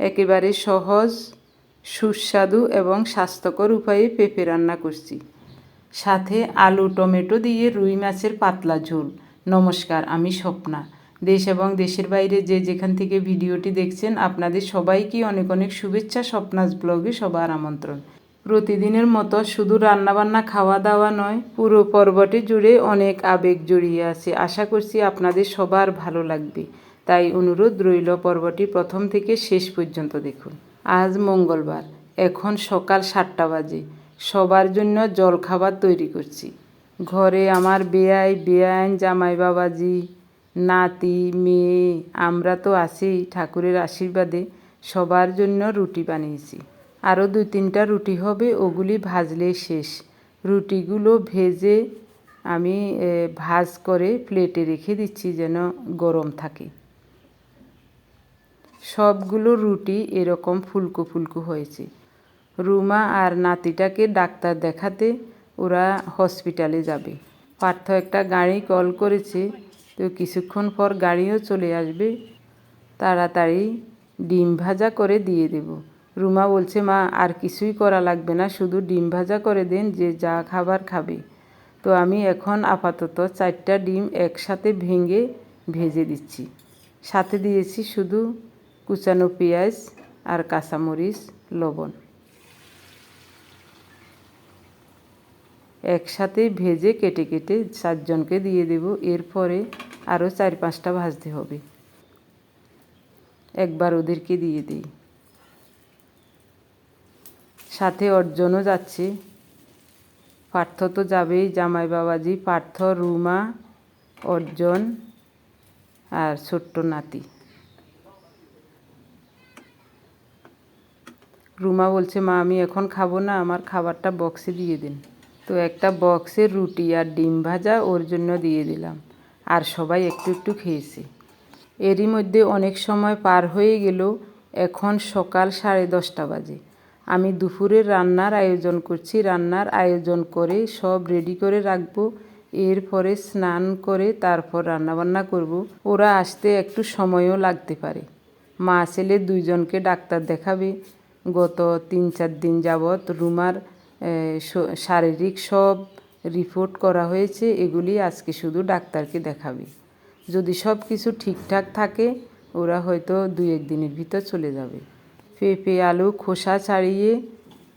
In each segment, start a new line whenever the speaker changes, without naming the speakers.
একেবারে সহজ, সুস্বাদু এবং স্বাস্থ্যকর উপায়ে পেঁপে রান্না করছি। সাথে আলু, টমেটো দিয়ে রুই মাছের পাতলা ঝোল। নমস্কার, আমি স্বপ্না। দেশ এবং দেশের বাইরে যে যেখান থেকে ভিডিওটি দেখছেন, আপনাদের সবাইকে অনেক অনেক শুভেচ্ছা স্বপ্নাস ব্লগে সবার আমন্ত্রণ। প্রতিদিনের মতো শুধু রান্নাবান্না খাওয়া দাওয়া নয়, পুরো পর্বটি জুড়ে অনেক আবেগ জড়িয়ে আছে। আশা করছি আপনাদের সবার ভালো লাগবে। তাই অনুরোধ রইল পর্বটি প্রথম থেকে শেষ পর্যন্ত দেখুন। আজ মঙ্গলবার, এখন সকাল সাতটা বাজে। সবার জন্য জলখাবার তৈরি করছি। ঘরে আমার বেয়াই বেআইন জামাই বাবাজি নাতি, মেয়ে, আমরা তো আছি ঠাকুরের আশীর্বাদে, সবার জন্য রুটি বানিয়েছি। আরও দুই তিনটা রুটি হবে, ওগুলি ভাজলেই শেষ। রুটিগুলো ভেজে আমি ভাজ করে প্লেটে রেখে দিচ্ছি যেন গরম থাকে। সবগুলো রুটি এরকম ফুলকো ফুলকো হয়েছে। রুমা আর নাতিটাকে ডাক্তার দেখাতে ওরা হসপিটালে যাবে। পার্থ একটা গাড়ি কল করেছে, তো কিছুক্ষণ পর গাড়িও চলে আসবে। তাড়াতাড়ি ডিম ভাজা করে দিয়ে দেব। রুমা বলছে, মা, আর কিছুই করা লাগবে না, শুধু ডিম ভাজা করে দেন, যে যা খাবার খাবে। তো আমি এখন আপাতত চারটা ডিম একসাথে ভেঙে ভেজে দিচ্ছি। সাথে দিয়েছি শুধু কুচানো পেঁয়াজ আর কাঁচামরিচ লবণ একসাথে ভেজে কেটে কেটে চারজনকে দিয়ে দেব, এরপরে আরও চার পাঁচটা ভাজতে হবে। একবার ওদেরকে দিয়ে দিই। সাথে অর্জনও যাচ্ছে। পার্থ তো যাবেই, জামাই বাবাজি, পার্থ, রুমা, অর্জন আর ছোট্ট নাতি। রুমা বলছে, মা, আমি এখন খাব না, আমার খাবারটা বক্সে দিয়ে দিন। তো একটা বক্সে রুটি আর ডিম ভাজা ওর জন্য দিয়ে দিলাম। আর সবাই একটু একটু খেয়েছে। এরই মধ্যে অনেক সময় পার হয়ে গেল, এখন সকাল সাড়ে দশটা বাজে। আমি দুপুরের রান্নার আয়োজন করছি, রান্নার আয়োজন করে সব রেডি করে রাখব, এরপরে স্নান করে তারপর রান্নাবান্না করব। ওরা আসতে একটু সময়ও লাগতে পারে। মা ছেলে দুইজনকে ডাক্তার দেখাবে। গত তিন চার দিন যাবৎ রুমার শারীরিক সব রিপোর্ট করা হয়েছে, এগুলি আজকে শুধু ডাক্তারকে দেখাবে। যদি সব কিছু ঠিকঠাক থাকে, ওরা হয়তো দুই এক দিনের ভিতর চলে যাবে। পেঁপে আলু খোসা ছাড়িয়ে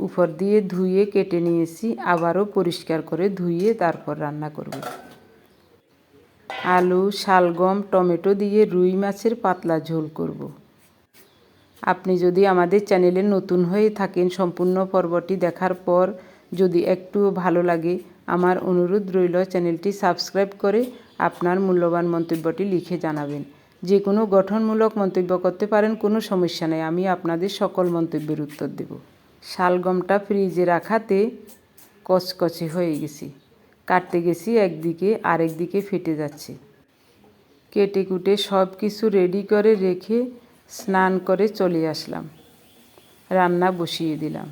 উপর দিয়ে ধুয়ে কেটে নিয়েছি, আবারও পরিষ্কার করে ধুয়ে তারপর রান্না করব। আলু, শালগম, টমেটো দিয়ে রুই মাছের পাতলা ঝোল করব। আপনি যদি আমাদের চ্যানেলে নতুন হয়ে থাকেন, সম্পূর্ণ পর্বটি দেখার পর যদি একটু ভালো লাগে, আমার অনুরোধ রইল চ্যানেলটি সাবস্ক্রাইব করে আপনার মূল্যবান মন্তব্যটি লিখে জানাবেন। যে কোনো গঠনমূলক মন্তব্য করতে পারেন, কোনো সমস্যা নেই, আমি আপনাদের সকল মন্তব্যের উত্তর দেব। শালগমটা ফ্রিজে রাখাতে কচকচে হয়ে গেছি। কাটতে গেছি, একদিকে আরেকদিকে ফেটে যাচ্ছে। কেটে কুটে সব কিছু রেডি করে রেখে স্নান করে চলে আসলাম। রান্না বসিয়ে দিলাম।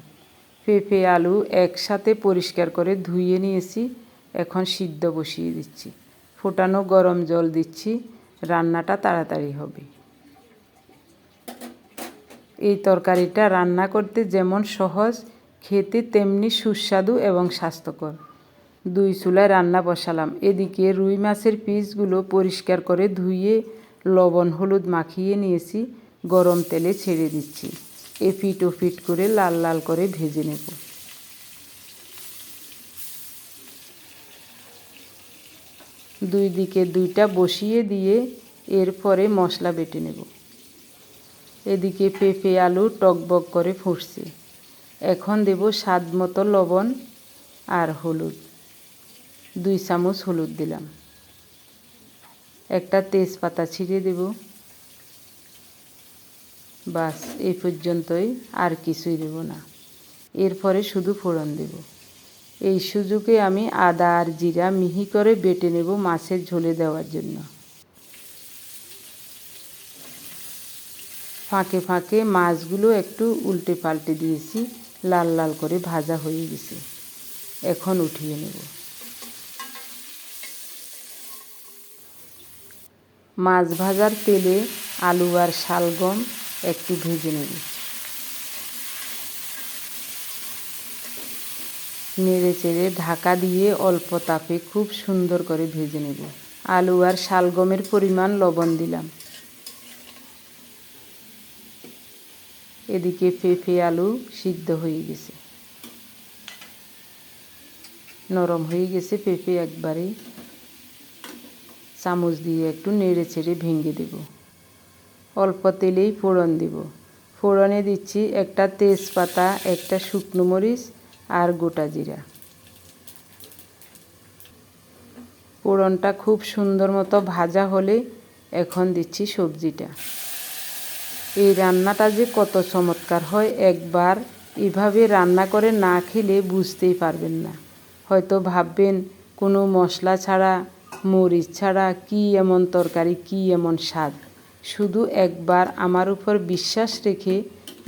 পেঁপে, আলু একসাথে পরিষ্কার করে ধুয়ে নিয়েছি। এখন সিদ্ধ বসিয়ে দিচ্ছি। ফোটানো গরম জল দিচ্ছি। রান্নাটা তাড়াতাড়ি হবে। এই তরকারিটা রান্না করতে যেমন সহজ, খেতে তেমনি সুস্বাদু এবং স্বাস্থ্যকর। দুই চুলায় রান্না বসালাম। এদিকে রুই মাছের পিসগুলো পরিষ্কার করে ধুয়ে লবণ হলুদ মাখিয়ে নিয়েছি। গরম তেলে ছেড়ে দিচ্ছি। এপিট ওপিট করে লাল লাল করে ভেজে নেব। দুই দিকে দুইটা বসিয়ে দিয়ে এরপরে মশলা বেটে নেব। এদিকে পেঁপে আলু টকবক করে ফুটছে। এখন দেব স্বাদ মতো লবণ আর হলুদ। দুই চামচ হলুদ দিলাম। একটা তেজপাতা ছিঁড়ে দেব। বাস এই পর্যন্তই আর কিছুই দেব না। এরপরে শুধু ফোড়ন দেব। এই সুযোগে আমি আদা আর জিরা মিহি করে বেটে নেব মাছের ঝোলে দেওয়ার জন্য। ফাঁকে ফাঁকে মাছগুলো একটু উল্টে পাল্টে দিয়েছি, লাল লাল করে ভাজা হয়ে গেছে। এখন উঠিয়ে নেব। মাছ ভাজার তেলে আলু আর শালগম একটু ভেজে নেব। নেড়ে চেড়ে ঢাকা দিয়ে অল্প তাপে খুব সুন্দর করে ভেজে নেব। আলু আর শালগমের পরিমাণ লবণ দিলাম। এদিকে পেঁপে আলু সিদ্ধ হয়ে গেছে। নরম হয়ে গেছে পেঁপে একবারে। চামচ দিয়ে একটু নেড়ে ছেড়ে ভেঙে দেব। অল্প তেলেই ফোড়ন দিব। ফোড়নে দিচ্ছি একটা তেজপাতা, একটা শুকনো মরিচ আর গোটা জিরা। ফোড়নটা খুব সুন্দর মতো ভাজা হলে এখন দিচ্ছি সবজিটা। এই রান্নাটা যে কত চমৎকার হয়, একবার এভাবে রান্না করে না খেলে বুঝতেই পারবেন না। হয়তো ভাববেন, কোনো মশলা ছাড়া, মরিচ ছাড়া কি এমন তরকারি, কি এমন স্বাদ? শুধু একবার আমার উপর বিশ্বাস রেখে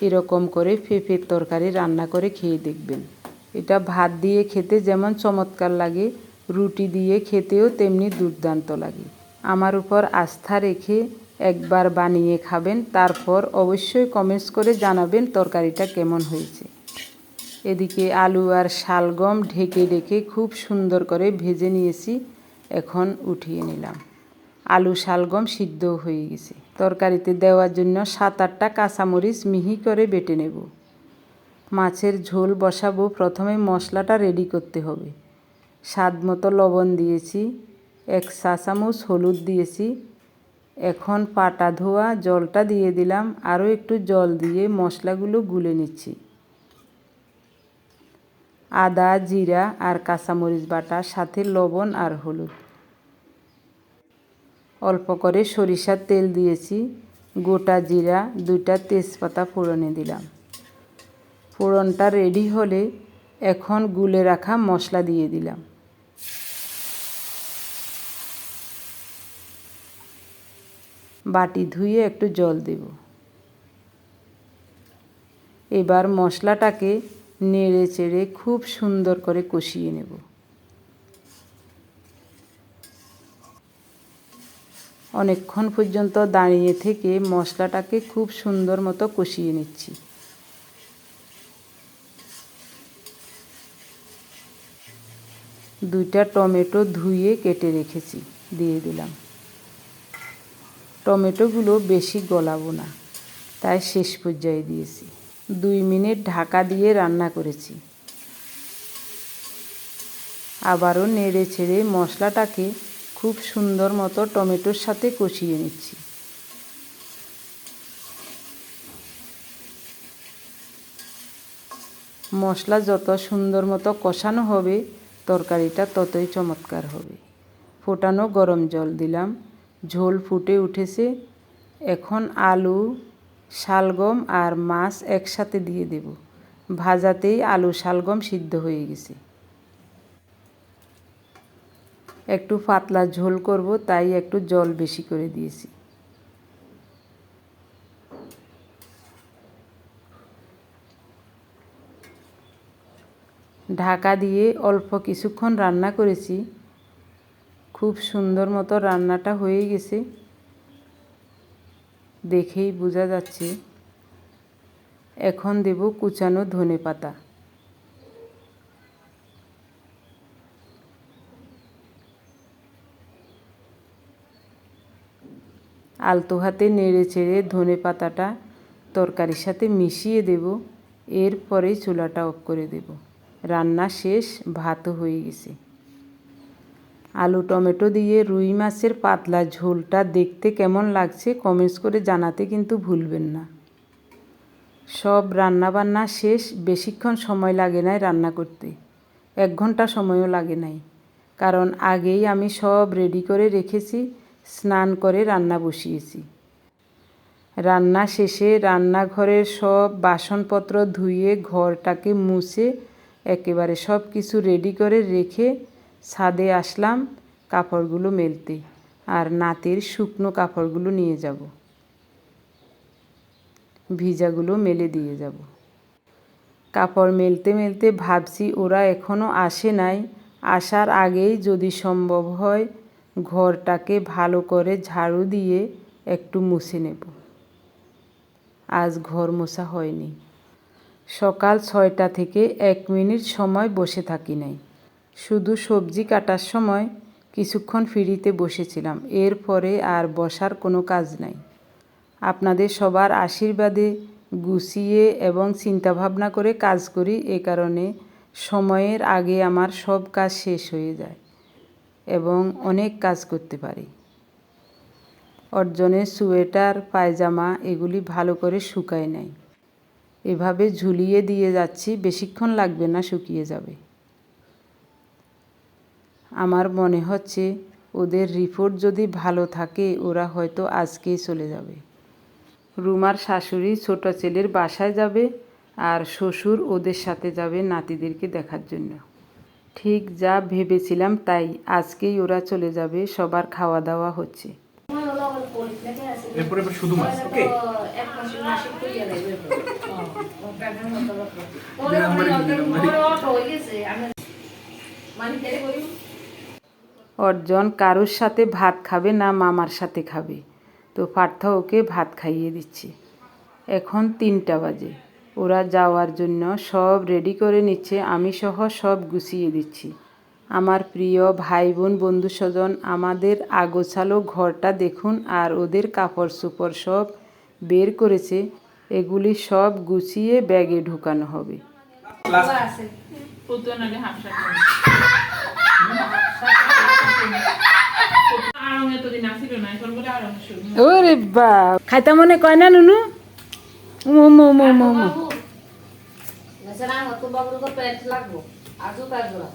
এরকম করে পেঁপের তরকারি রান্না করে খেয়ে দেখবেন। এটা ভাত দিয়ে খেতে যেমন চমৎকার লাগে, রুটি দিয়ে খেতেও তেমনি দুর্দান্ত লাগে। আমার উপর আস্থা রেখে একবার বানিয়ে খাবেন, তারপর অবশ্যই কমেন্টস করে জানাবেন তরকারিটা কেমন হয়েছে। এদিকে আলু আর শালগম ঢেকে ঢেকে খুব সুন্দর করে ভেজে নিয়েছি, এখন উঠিয়ে নিলাম। আলু শালগম সিদ্ধ হয়ে গেছে। তরকারিতে দেওয়ার জন্য সাত আটটা কাঁচামরিচ মিহি করে বেটে নেব। মাছের ঝোল বসাবো। প্রথমে মশলাটা রেডি করতে হবে। স্বাদ মতো লবণ দিয়েছি, এক চা চামচ হলুদ দিয়েছি। এখন পাটা ধোয়া জলটা দিয়ে দিলাম। আরও একটু জল দিয়ে মশলাগুলো গুলে নিচ্ছি। আদা, জিরা আর কাঁচামরিচ বাটা, সাথে লবণ আর হলুদ। অল্প করে সরিষার তেল দিয়েছি, গোটা জিরা, দুইটা তেজপাতা ফোড়নে দিলাম। ফোড়নটা রেডি হলে এখন গুলে রাখা মশলা দিয়ে দিলাম। বাটি ধুয়ে একটু জল দেব। এবার মশলাটাকে নেড়ে চেড়ে খুব সুন্দর করে কষিয়ে নেব। অনেকক্ষণ পর্যন্ত দাঁড়িয়ে থেকে মশলাটাকে খুব সুন্দর মতো কষিয়ে নিচ্ছি। দুইটা টমেটো ধুয়ে কেটে রেখেছি, দিয়ে দিলাম। টমেটোগুলো বেশি গলাবো না, তাই শেষ পর্যায়ে দিয়েছি। দুই মিনিট ঢাকা দিয়ে রান্না করেছি। আবারও নেড়ে ছেড়ে মশলাটাকে খুব সুন্দর মতো টমেটোর সাথে কষিয়ে নিচ্ছি। মশলা যত সুন্দর মতো কষানো হবে, তরকারিটা ততই চমৎকার হবে। ফোটানো গরম জল দিলাম। ঝোল ফুটে উঠেছে। এখন আলু, শালগম আর মাছ একসাথে দিয়ে দেব। ভাজাতেই আলু শালগম সিদ্ধ হয়ে গেছে। একটু পাতলা ঝোল করব, তাই একটু জল বেশি করে দিয়েছি। ঢাকা দিয়ে অল্প কিছুক্ষণ রান্না করেছি। খুব সুন্দর মতো রান্নাটা হয়ে গেছে। দেখেই বোঝা যাচ্ছে। এখন দেব কুচানো ধনে পাতা আলতো হাতে নেড়ে চেড়ে ধনে পাতাটা তরকারির সাথে মিশিয়ে দেব। এরপরেই চুলাটা অফ করে দেব। রান্না শেষ ভাতও হয়ে গেছে। আলু টমেটো দিয়ে রুই মাছের পাতলা ঝোলটা দেখতে কেমন লাগছে কমেন্টস করে জানাতে কিন্তু ভুলবেন না। সব রান্নাবান্না শেষ, বেশিক্ষণ সময় লাগে নাই রান্না করতে। এক ঘণ্টা সময়ও লাগে নাই। কারণ আগেই আমি সব রেডি করে রেখেছি। স্নান করে রান্না বসিয়েছি। রান্না শেষে রান্নাঘরের সব বাসনপত্র ধুয়ে ঘরটাকে মুছে একেবারে সব কিছু রেডি করে রেখে ছাদে আসলাম কাপড়গুলো মেলতে আর নাতের শুকনো কাপড়গুলো নিয়ে যাব। ভিজাগুলো মেলে দিয়ে যাব। কাপড় মেলতে মেলতে ভাবছি ওরা এখনও আসে নাই, আসার আগেই যদি সম্ভব হয় ঘরটাকে ভালো করে ঝাড়ু দিয়ে একটু মুছে নেব। আজ ঘর মোছা হয়নি। সকাল ছয়টা থেকে এক মিনিট সময় বসে থাকি নাই। শুধু সবজি কাটার সময় কিছুক্ষণ ফিরিতে বসেছিলাম। এরপরে আর বসার কোনো কাজ নাই। আপনাদের সবার আশীর্বাদে গুছিয়ে এবং চিন্তাভাবনা করে কাজ করি। এ কারণে সময়ের আগে আমার সব কাজ শেষ হয়ে যায়। এবং অনেক কাজ করতে পারি। অর্জনের সোয়েটার, পায়জামা এগুলি ভালো করে শুকায় নাই। এভাবে ঝুলিয়ে দিয়ে যাচ্ছি, বেশিক্ষণ লাগবে না শুকিয়ে যাবে। আমার মনে হচ্ছে ওদের রিপোর্ট যদি ভালো থাকে, ওরা হয়তো আজকেই চলে যাবে। রুমার শাশুড়ি ছোট ছেলের বাসায় যাবে আর শ্বশুর ওদের সাথে যাবে নাতিদেরকে দেখার জন্য। ঠিক যা ভেবেছিলাম তাই আজকেই ওরা চলে যাবে সবার খাওয়া দাওয়া হচ্ছে।
এরপরে শুধু মাছ ওকে?
অর্জন কারোর সাথে ভাত খাবে না মামার সাথে খাবে? তো পার্থ ওকে ভাত খাইয়ে দিচ্ছে। এখন তিনটা বাজে। ওরা যাওয়ার জন্য সব রেডি করে নিচ্ছে আমি সহ সব গুছিয়ে দিচ্ছি। আমার প্রিয় ভাই বোন বন্ধু স্বজন আমাদের আগোছালো ঘরটা দেখুন আর ওদের কাপড় চোপড় সব বের করেছে এগুলি সব গুছিয়ে ব্যাগে ঢুকানো হবে। খাইতা মনে কয় না নুনু? মোমো মোমো মোমো
লাগবো আজও কাজ করা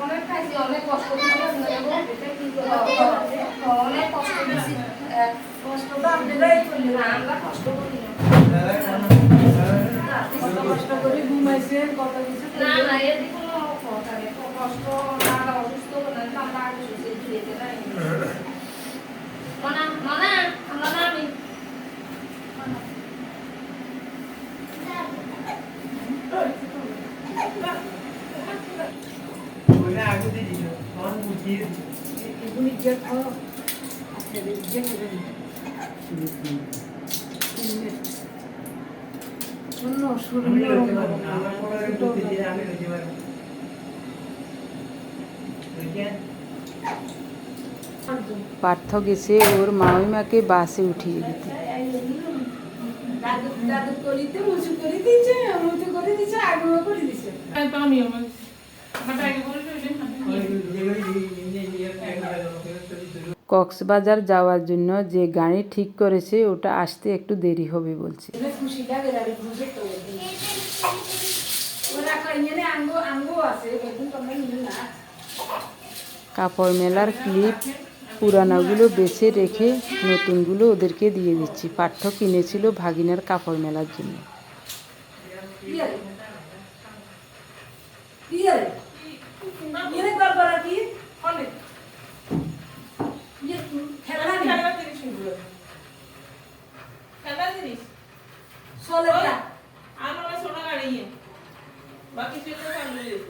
অনেক খাইছি অনেক কষ্ট কষ্ট কষ্টটা আপনারাই করলেন আমরা কষ্ট করি করে ঘুমাইছেন কত কিছু না তো আগে সুস্থ নাই মনা আমি
এগুলি যে
পার্থ গেছে ওর মামিমাকে বাসে উঠিয়ে দিতে।
আগ্রহ করে দিচ্ছে
তো আমিও হাঁটা আগে বলে ফেললেন
কক্সবাজার যাওয়ার জন্য যে গাড়ি ঠিক করেছে ওটা আসতে একটু দেরি হবে বলছে কাপড় মেলার ক্লিপ পুরানাগুলো বেছে রেখে নতুনগুলো ওদেরকে দিয়ে দিচ্ছি পাঠ্য কিনেছিল ভাগিনার কাপড় মেলার জন্য
ইয়ে ইয়ে ইয়ে কি
হলে
ইয়ে খেলা
খেলা
না
খেলা জিনিস এগুলো। খেলা জিনিস
সোলেটা
আমার ওই ছোট গাড়ি ইয়ে। বাকি সেগুলো সামনে যেত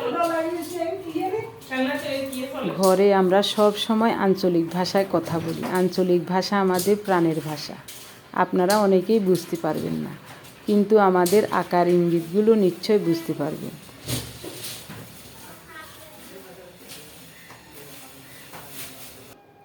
ওটা লাগিয়েছে ইয়ে রে
খেলা চাই গিয়ে ফলে
ঘরে আমরা সব সময় আঞ্চলিক ভাষায় কথা বলি। আঞ্চলিক ভাষা আমাদের প্রাণের ভাষা। আপনারা অনেকেই বুঝতে পারবেন না। কিন্তু আমাদের আকার ইঙ্গিতগুলো নিশ্চয় বুঝতে পারবেন।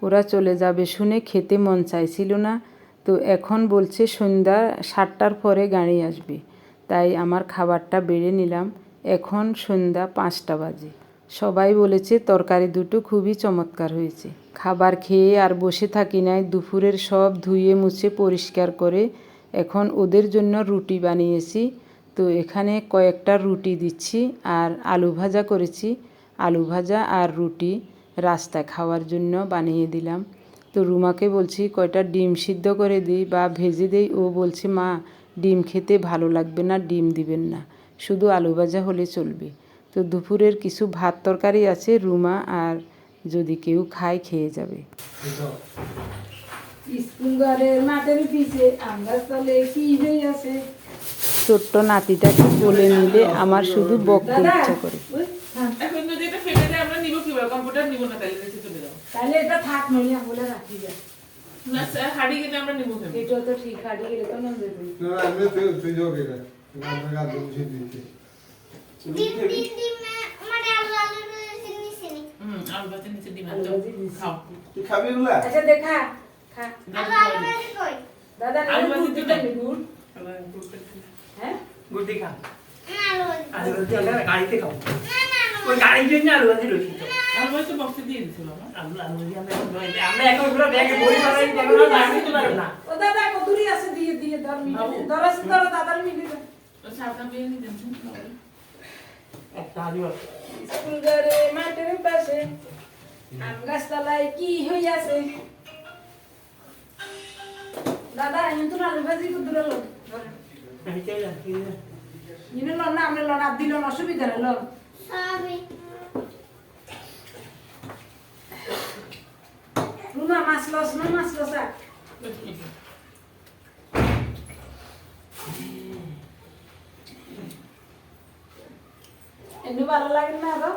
ওরা চলে যাবে শুনে খেতে মন চাইছিল না। তো এখন বলছে সন্ধ্যা সাতটার পরে গাড়ি আসবে। তাই আমার খাবারটা বেড়ে নিলাম। এখন সন্ধ্যা পাঁচটা বাজে। সবাই বলেছে তরকারি দুটো খুবই চমৎকার হয়েছে। খাবার খেয়ে আর বসে থাকি নাই, দুপুরের সব ধুয়ে মুছে পরিষ্কার করে এখন ওদের জন্য রুটি বানিয়েছি। তো এখানে কয়েকটা রুটি দিচ্ছি আর আলু ভাজা করেছি। আলু ভাজা আর রুটি রাস্তায় খাওয়ার জন্য বানিয়ে দিলাম। তো রুমাকে বলছি, কয়টা ডিম সিদ্ধ করে দিই বা ভেজে দেই? ও বলছে, মা, ডিম খেতে ভালো লাগবে না, ডিম দিবেন না। শুধু আলু ভাজা হলে চলবে। তো দুপুরের কিছু ভাত তরকারি আছে রুমা আর যদি কেউ খায় খেয়ে যাবে।
আম হয়ে
ছোট্ট নাতিটাকে কোলে নিলে আমার শুধু বকতে ইচ্ছা করে।
যদি এটা ফেটে যায় আমরা নিব কীভাবে? কম্পিউটার নিব না তাহলে
এটা থাক বলে রাখি যা।
না স্যার হাড়ি গেলে আমরা নিব কেন?
এটা তো ঠিক হারিয়ে গেলে তো নন্দে তুই.
ডিম ডিম ডিম আমার
দিছি।
না
ওই গাড়ির জন্য আলু ভাজি রয়েছি
ভাজি তো বক্সে দিয়ে দিছিল আমার
আমরা আমরা এখন পুরো ব্যাগে বই তো পারব না
দাদা কদুরি আছে? দিয়ে দিয়ে, ধর মিলে ধর ধর দাদার
আলু আছে
স্কুল ঘরে মাঠের পাশে আম গাছ তলায় কি হয়ে আছে দাদা আমি তো আলু ভাজি কদুরা লোক?
না না
ইনে লন না আমরা লন আপ দিল অসুবিধা নেই লন। মাছ লস না মাছ লস এমনি ভালো লাগে না আরও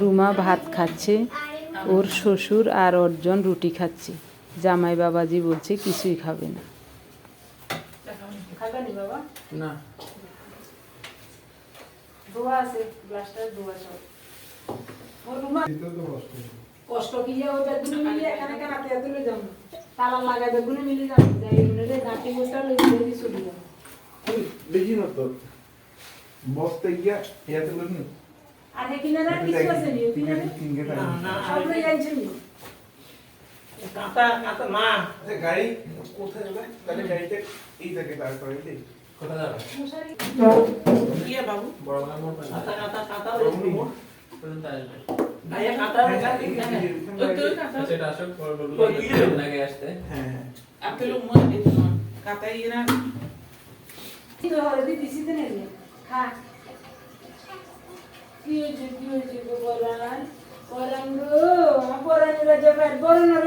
রুমা ভাত খাচ্ছে ওর শ্বশুর আর অর্জন রুটি খাচ্ছে জামাই বাবাজি বলছে কিছুই খাবে না
বাবা
না
আছে গ্লাসটা সব কষ্ট কি যে ওই বেগুনে মিলে এখানে কেন হাতে তুলে যাম তালা লাগাই বেগুনে মিলে যাম যাই রে গোটা লই লই চলে
gya ya to lunu.
আর হে কিনারে কিছু আছে নি? কিনারে
না না
সব লই যাইছে নি।
কাঁটা কাঁটা মা।
আচ্ছা গাড়ি কোথায় যাবে? তাহলে গাড়িতে এই জায়গায় দাঁড় করাইলে কোথায় যাবে?
ইয়ে বাবু।
বড় মোড়
কাঁটা কাঁটা কাঁটা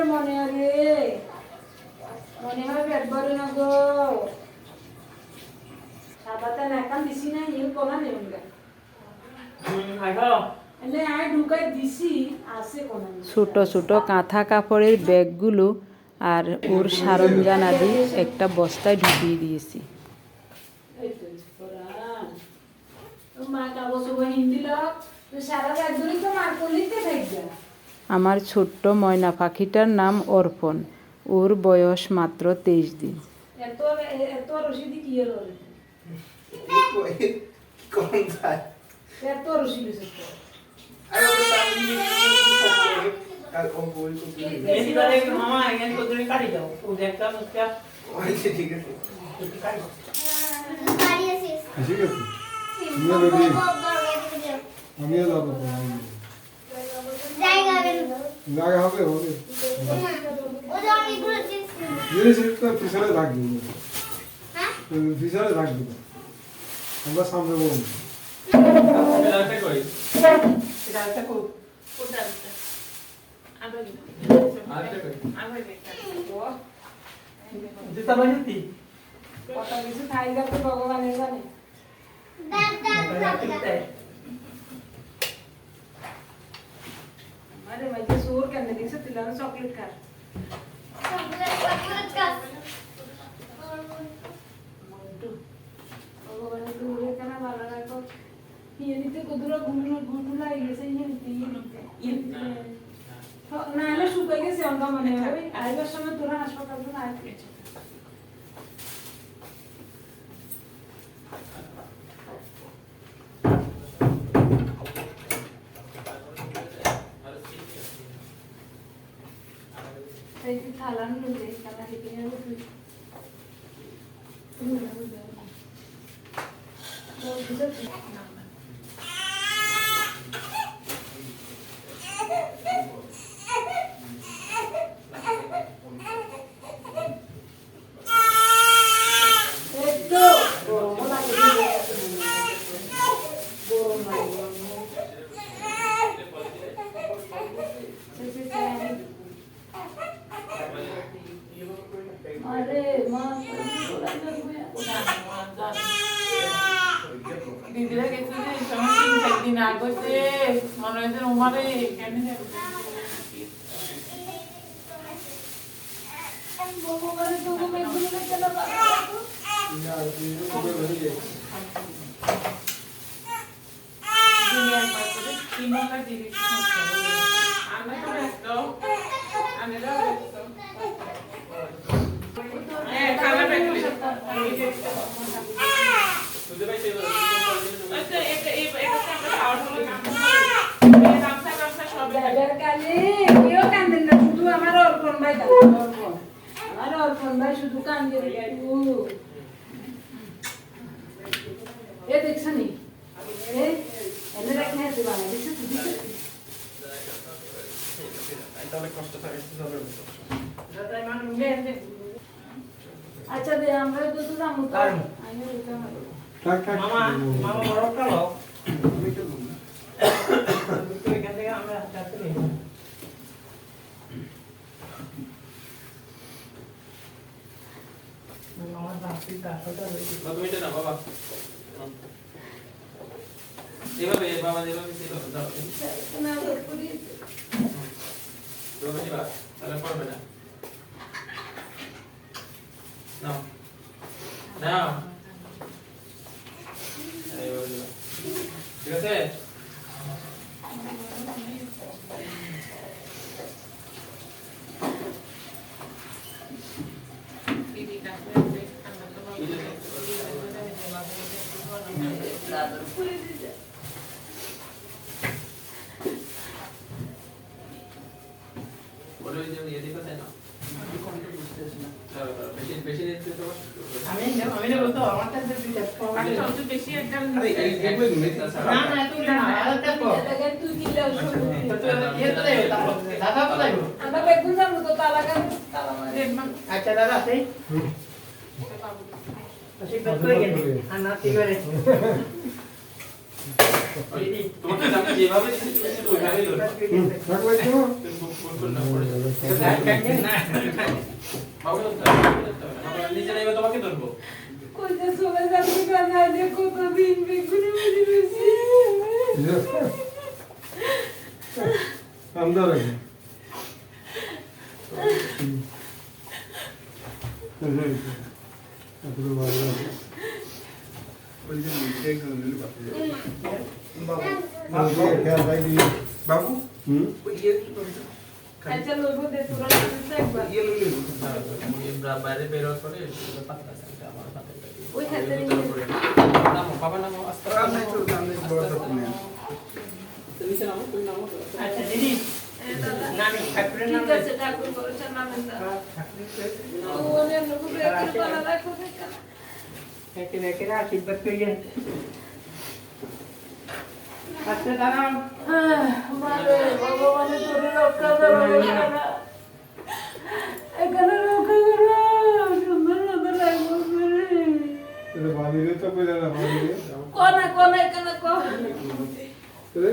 মনে
মনে হয় রে পেট বড় না গো। সাবাতা না কান দিছি না ইয়ে কোনা নেই
খাইছো
ছোট ছোট কাঁথা কাপড়ের ব্যাগগুলো আর ওর সারঞ্জানাদি একটা বস্তায় ঢুকিয়ে দিয়েছি। আমার ছোট্ট ময়না পাখিটার নাম অর্পণ ওর বয়স মাত্র তেইশ দিন।
এত এত রসিদি কি হলো রে
কোন যায়
এত রসিদি
আরে ওটা তাহলে কাল কম বই করতে
মেহেদি বালে মামা এখানে তো তুমি কাটি দাও ও দেখতা মুখটা
আচ্ছা ঠিক আছে
একটু কাটি দাও।
বাড়ি আছিস
Sì, che
বড়
Io lo dico.
বড় বড় দিও
Ma mia dopo.
জায়গা বের
Raga, vabbè, vabbè.
ও যে অনেকগুলো জিনিস ছিল।
Ieri sera fisale রাখবি
হ্যাঁ
fisale রাখবি আমরা সামনে বলব
একটা কই
এটা একটা খুব
কোনটা আছে আবার
আরেকটা কই
আবার দেখা
জুতা বাজুতি
কত কিছু খাই যাবে ভগবানের জানে
দাঁত দাঁত দাঁত দাঁত
আরে মাঝে সোর কেন দেখছ তুই লাগা চকলেট খা
চকলেট চকলেট কাপ
মন্টু ভগবানের দূরে কেন ভালো রাখো ইয়ে নিতে কদুরা গুলো গুটু লাগি গেছে ইয়ে নিতে ইয়ে নিতে ইয়ে নিতে না হলে শুকাই গেছে অন্ধা মনে হয় আইবার সময় তোরা হাসপাতাল তো আয় সেই থালা নিয়ে কানা হেঁটে যাব তুই
হয়ে গেছে রে, তখন তিন চার দিন আগে যে উমারে কেন যাবে?
ভগবানের তো মেঘগুলো কেন ভালো লাগল?
দুনিয়ার পর করে তিনটা জিনিস নষ্ট হয়ে গেছে। আমি তো ব্যস্ত, আমি তো ব্যস্ত। হ্যাঁ, খাবার ব্যাগ করে।
বুঝতে পারছি এবার
আচ্ছা, এটা- এটা- এটাতে আমরা খাওয়ার সময় গামছা এই গামছা গামছা সব
যাবার কালে কেউ কান্দেন না শুধু আমার অর্পণ ভাই কান্দে, অর্পণ। ভাই শুধু কান্দে এ দেখছ নি এনে রাখলে হাতে বানা দেখছ তো দেখছ তো?
তাহলে কষ্ট
আচ্ছা দে আমরা তো তো যাব তো
তাই।
আর।
থাক
মামা মামা বরফটা লোক
আমি তো
এখান থেকে আমরা যাচ্ছি না। আমার বাপির কাঁঠালটা রয়েছে
বাবা তুমি এটা নাও বাবা এভাবে বাবা এভাবে এভাবে দাও।
না, করি।
এভাবে দিবা তাহলে পড়বে না। নাও। নাও। ঠিক আছে
দিদি কাছে আছে, আমরা তো
দাদুর করে দিতে।
বলে ওই যে ইয়ে দিবা তাই না দাও, দাও, বেশি বেশি দিতে তো
আমি আমি নেব তো আমার কাছে দুইটা
আমি সবচেয়ে বেশি একটা
আরে এই- এগুলো নিতে
আচ্ছা,
না না তুই না আরেকটা কো
দেখেন তুই কিনলে ওষুধ দিবি।
তো ইয়ে তো দেবে দাদা তো দেবে
আমরা বেগুন যাব তো তালা গান তালা মারি।
দেখলাম
আচ্ছা দাদা সেই
তোমাকে
তো
তো ধরবো
কই যে চলে যাবি না যে কতদিন বেগুনে মরে রয়েছি।
আমদার আছে এত ভালো লাগে
এগুলো
বাবু হুম
আচ্ছা লইব দে তোরা একবার
ইয়ে লইলে
বাইরে বেরোয়ার পরে পাতলা চালটা আমার হাতে
ওই হাতে
নামো বাবা নামো আস্তে
সামনে চল সামনে বড় তো নিয়ে
নিচে নামো তুমি নামো
আচ্ছা দিদি আশীর্বাদ করে গেল আচ্ছা দাঁড়াও।
মারে ভগবানের তোরে রক্ষা করো এখানে এখানে রক্ষা করো সুন্দর সুন্দর লাগবে
বাড়িরে তো কইলা না বাড়িরে
কোনা কোনা এখানে কো
আমার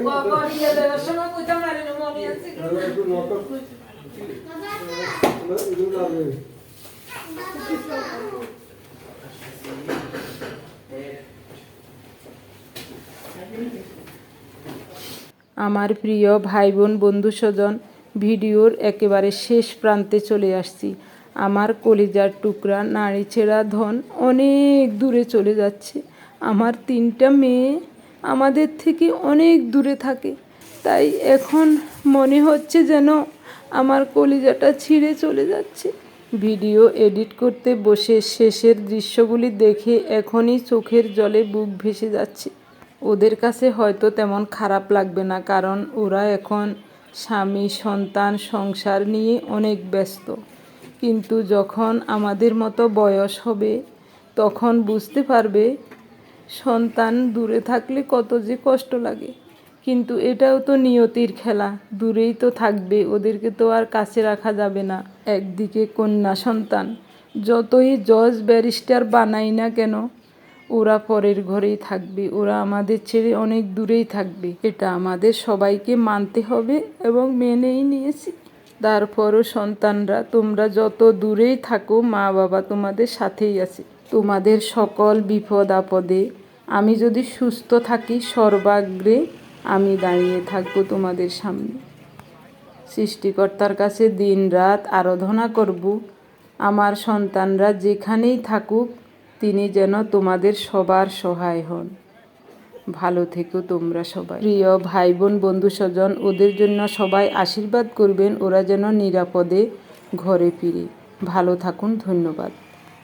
প্রিয় ভাই বোন বন্ধু স্বজন ভিডিওর একেবারে শেষ প্রান্তে চলে আসছি। আমার কলিজার টুকরা নারী ছেঁড়া ধন অনেক দূরে চলে যাচ্ছে। আমার তিনটা মেয়ে আমাদের থেকে অনেক দূরে থাকে। তাই এখন মনে হচ্ছে যেন আমার কলিজাটা ছিঁড়ে চলে যাচ্ছে। ভিডিও এডিট করতে বসে শেষের দৃশ্যগুলি দেখে এখনই চোখের জলে বুক ভেসে যাচ্ছে। ওদের কাছে হয়তো তেমন খারাপ লাগবে না, কারণ ওরা এখন স্বামী, সন্তান, সংসার নিয়ে অনেক ব্যস্ত। কিন্তু যখন আমাদের মতো বয়স হবে, তখন বুঝতে পারবে সন্তান দূরে থাকলে কত যে কষ্ট লাগে। কিন্তু এটাও তো নিয়তির খেলা, দূরেই তো থাকবে, ওদেরকে তো আর কাছে রাখা যাবে না। একদিকে কন্যা সন্তান, যতই জজ ব্যারিস্টার বানাই না কেন, ওরা পরের ঘরেই থাকবে, ওরা আমাদের ছেড়ে অনেক দূরেই থাকবে। এটা আমাদের সবাইকে মানতে হবে এবং মেনেই নিয়েছি। তারপরও সন্তানরা, তোমরা যত দূরেই থাকো মা বাবা তোমাদের সাথেই আছে। তোমাদের সকল বিপদ আপদে আমি যদি সুস্থ থাকি সর্বাগ্রে আমি দাঁড়িয়ে থাকব তোমাদের সামনে। সৃষ্টিকর্তার কাছে দিন রাত আরাধনা করব। আমার সন্তানরা যেখানেই থাকুক, তিনি যেন তোমাদের সবার সহায় হন। ভালো থেকো তোমরা সবাই। প্রিয় ভাই বোন বন্ধু স্বজন, ওদের জন্য সবাই আশীর্বাদ করবেন, ওরা যেন নিরাপদে ঘরে ফিরে। ভালো থাকুন, ধন্যবাদ।